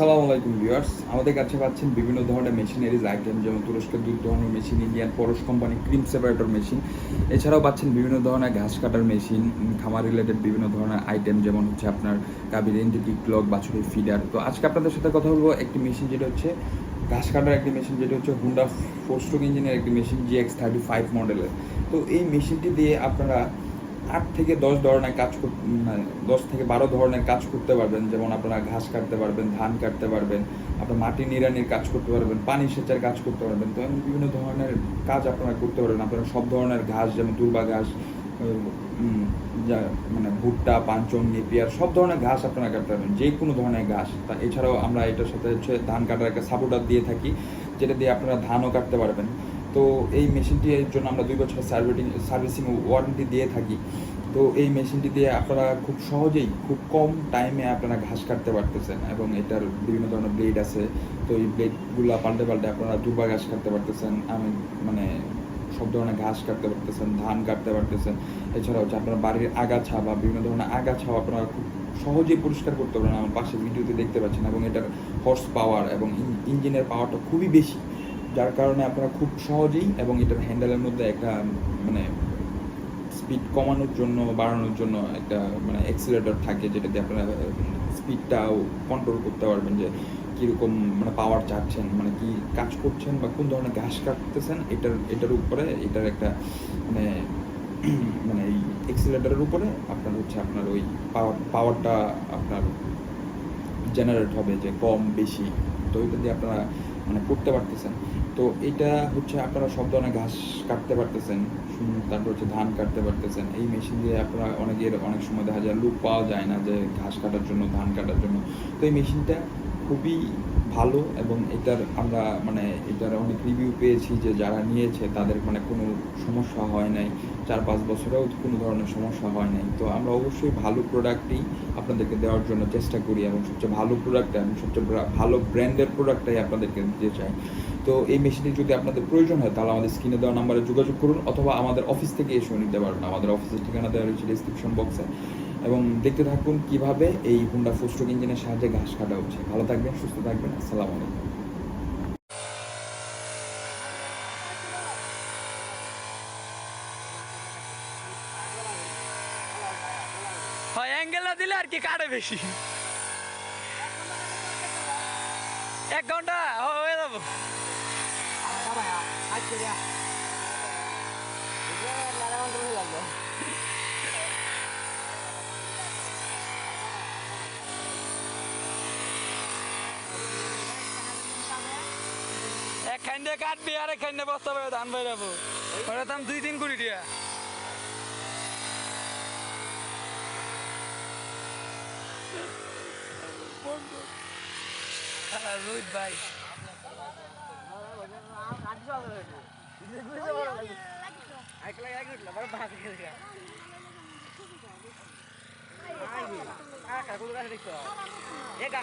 আসসালামু আলাইকুম ভিউয়ার্স। আমাদের কাছে পাচ্ছেন বিভিন্ন ধরনের মেশিনারিজ, আইটেম যেমন তুরস্কের দুধ ধরনের machine, Indian Parash company cream separator machine. এছাড়াও পাচ্ছেন বিভিন্ন ধরনের ঘাস কাটার মেশিন, খামার রিলেটেড বিভিন্ন ধরনের আইটেম যেমন হচ্ছে আপনার কাবির এনটিটি ক্লক, বাছুরের ফিডার। তো আজকে আপনাদের সাথে কথা বলব একটি মেশিন যেটা হচ্ছে ঘাস কাটার একটি মেশিন, যেটা হচ্ছে হুন্ডা ফোর স্ট্রোক ইঞ্জিনের একটি মেশিন জিএক্স থার্টি ফাইভ মডেলের তো এই মেশিনটি দিয়ে আপনারা আট থেকে দশ ধরনের কাজ মানে দশ থেকে বারো ধরনের কাজ করতে পারবেন। যেমন আপনারা ঘাস কাটতে পারবেন, ধান কাটতে পারবেন, আপনার মাটি নিড়ানির কাজ করতে পারবেন, পানি সেচের কাজ করতে পারবেন। তো বিভিন্ন ধরনের কাজ আপনারা করতে পারবেন। আপনারা সব ধরনের ঘাস, যেমন দুর্বা ঘাস যা মানে ভুট্টা পাঞ্চন নেপিয়ার, সব ধরনের ঘাস আপনারা কাটতে পারবেন। যে কোনো ধরনের ঘাস। তা এছাড়াও আমরা এটার সাথে হচ্ছে ধান কাটার একটা সাপোর্টার দিয়ে থাকি, যেটা দিয়ে আপনারা ধানও কাটতে পারবেন। তো এই মেশিনটির জন্য আমরা দুই বছর সার্ভিটিং, সার্ভিসিং ওয়ারেন্টি দিয়ে থাকি। তো এই মেশিনটি দিয়ে আপনারা খুব সহজেই খুব কম টাইমে আপনারা ঘাস কাটতে পারতেছেন এবং এটার বিভিন্ন ধরনের ব্লেড আছে। তো এই ব্লেডগুলো পাল্টে পাল্টে আপনারা দুর্বা ঘাস কাটতে পারতেছেন। আমি মানে সব ধরনের ঘাস কাটতে পারতেছেন, ধান কাটতে পারতেছেন। এছাড়া হচ্ছে আপনার বাড়ির আগাছা বা বিভিন্ন ধরনের আগাছাও আপনারা খুব সহজেই পরিষ্কার করতে পারেন আমার পাশে ভিডিওতে দেখতে পাচ্ছেন এবং এটার হর্স পাওয়ার এবং ইঞ্জিনের পাওয়ারটা খুবই বেশি। যার কারণে আপনারা খুব সহজেই এবং এটার হ্যান্ডেলের মধ্যে একটা মানে স্পিড কমানোর জন্য, বাড়ানোর জন্য একটা মানে এক্সিলেটর থাকে যেটা দিয়ে আপনারা স্পিডটাও কন্ট্রোল করতে পারবেন যে কীরকম মানে পাওয়ার চাচ্ছেন মানে কি কাজ করছেন বা কোন ধরনের ঘাস কাটতেছেন, এটার এটার উপরে, এটার একটা মানে মানে এই এক্সিলেটরের উপরে আপনার হচ্ছে আপনার ওই পাওয়ার পাওয়ারটা আপনার জেনারেট হবে যে কম, বেশি। তো এটা দিয়ে আপনারা মানে করতে পারতেছেন। তো এটা হচ্ছে আপনারা সব ধরনের ঘাস কাটতে পারতেছেন তারপর হচ্ছে ধান কাটতে পারতেছেন। এই মেশিন দিয়ে আপনারা অনেকের অনেক সময় দেখা যায় লুক পাওয়া যায় না যে ঘাস কাটার জন্য, ধান কাটার জন্য। তো এই মেশিনটা খুবই ভালো এবং এটার আমরা মানে এটার অনেক রিভিউ পেয়েছি যে যারা নিয়েছে তাদের মানে কোনো সমস্যা হয় নাই। চার পাঁচ বছরেও কোনো ধরনের সমস্যা হয় নাই। তো আমরা অবশ্যই ভালো প্রোডাক্টই আপনাদেরকে দেওয়ার জন্য চেষ্টা করি এবং সবচেয়ে ভালো প্রোডাক্ট এবং সবচেয়ে ভালো ব্র্যান্ডের প্রোডাক্টটাই আপনাদেরকে দিতে চাই। তো এই মেশিনটি যদি আপনাদের প্রয়োজন হয় তাহলে আমাদের স্ক্রিনে দেওয়া নাম্বারে যোগাযোগ করুন অথবা আমাদের অফিস থেকে এসেও নিতে পারবেন। আমাদের অফিসের ঠিকানা দেওয়া রয়েছে ডিসক্রিপশন বক্সে এবং দেখতে থাকুন কীভাবে এই হুন্ডা ফোস্ট্রোক ইঞ্জিনের সাহায্যে ঘাস কাটা হচ্ছে। ভালো থাকবেন, সুস্থ থাকবেন, আসসালামু আলাইকুম। হয় দিলে আর কি কাটে বেশি। এক ঘণ্টা হয়ে যাব। একখান দিয়ে কাটবি আর একখান দিয়ে বস্তা পাবে ধান বেরাবো ওটা দাম দুই তিন কুড়ি টিয়া রোহিত ভাই। এক